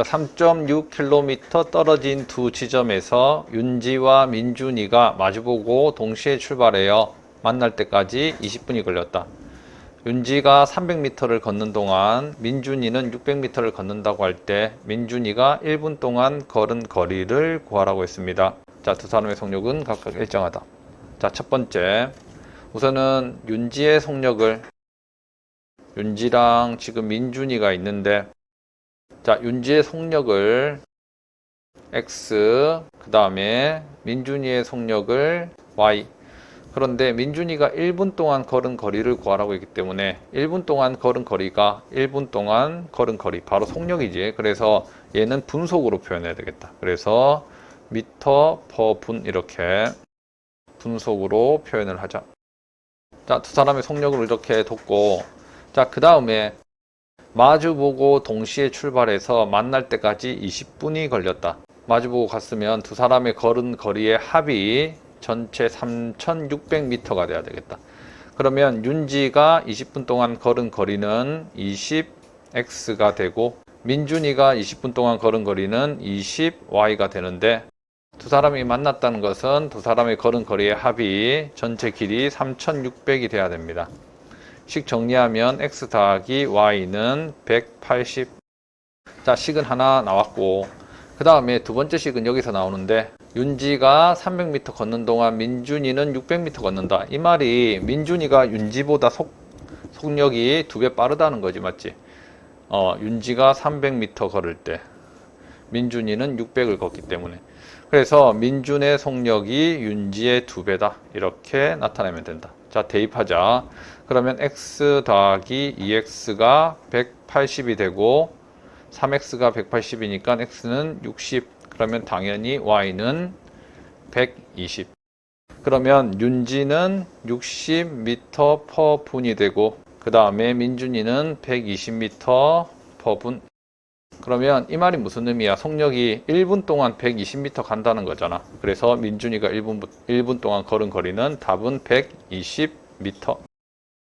자, 3.6km 떨어진 두 지점에서 윤지와 민준이가 마주보고 동시에 출발해요. 만날 때까지 20분이 걸렸다. 윤지가 300m를 걷는 동안 민준이는 600m를 걷는다고 할 때 민준이가 1분 동안 걸은 거리를 구하라고 했습니다. 자, 두 사람의 속력은 각각 일정하다. 자, 첫 번째. 우선은 윤지의 속력을 윤지랑 지금 민준이가 있는데 자, 윤지의 속력을 x 그 다음에 민준이의 속력을 y. 그런데 민준이가 1분 동안 걸은 거리를 구하라고 했기 때문에 1분 동안 걸은 거리가 1분 동안 걸은 거리 바로 속력이지. 그래서 얘는 분속으로 표현해야 되겠다. 그래서 미터 퍼 분 이렇게 분속으로 표현을 하자. 자 두 사람의 속력을 이렇게 뒀고 자 그 다음에 마주보고 동시에 출발해서 만날 때까지 20분이 걸렸다. 마주보고 갔으면 두 사람의 걸은 거리의 합이 전체 3,600m가 돼야 되겠다. 그러면 윤지가 20분 동안 걸은 거리는 20x가 되고 민준이가 20분 동안 걸은 거리는 20y가 되는데 두 사람이 만났다는 것은 두 사람의 걸은 거리의 합이 전체 길이 3,600이 돼야 됩니다. 식 정리하면 x 더하기 y는 180. 자, 식은 하나 나왔고, 그 다음에 두 번째 식은 여기서 나오는데, 윤지가 300m 걷는 동안 민준이는 600m 걷는다. 이 말이 민준이가 윤지보다 속, 속력이 두 배 빠르다는 거지, 맞지? 어, 윤지가 300m 걸을 때, 민준이는 600을 걷기 때문에. 그래서 민준의 속력이 윤지의 두 배다. 이렇게 나타내면 된다. 자, 대입하자. 그러면 x 더하기 2x가 180이 되고 3x가 180이니까 x는 60. 그러면 당연히 y는 120. 그러면 윤지는 60m per 분이 되고 그 다음에 민준이는 120m per 분. 그러면 이 말이 무슨 의미야? 속력이 1분 동안 120m 간다는 거잖아. 그래서 민준이가 1분, 1분 동안 걸은 거리는 답은 120m.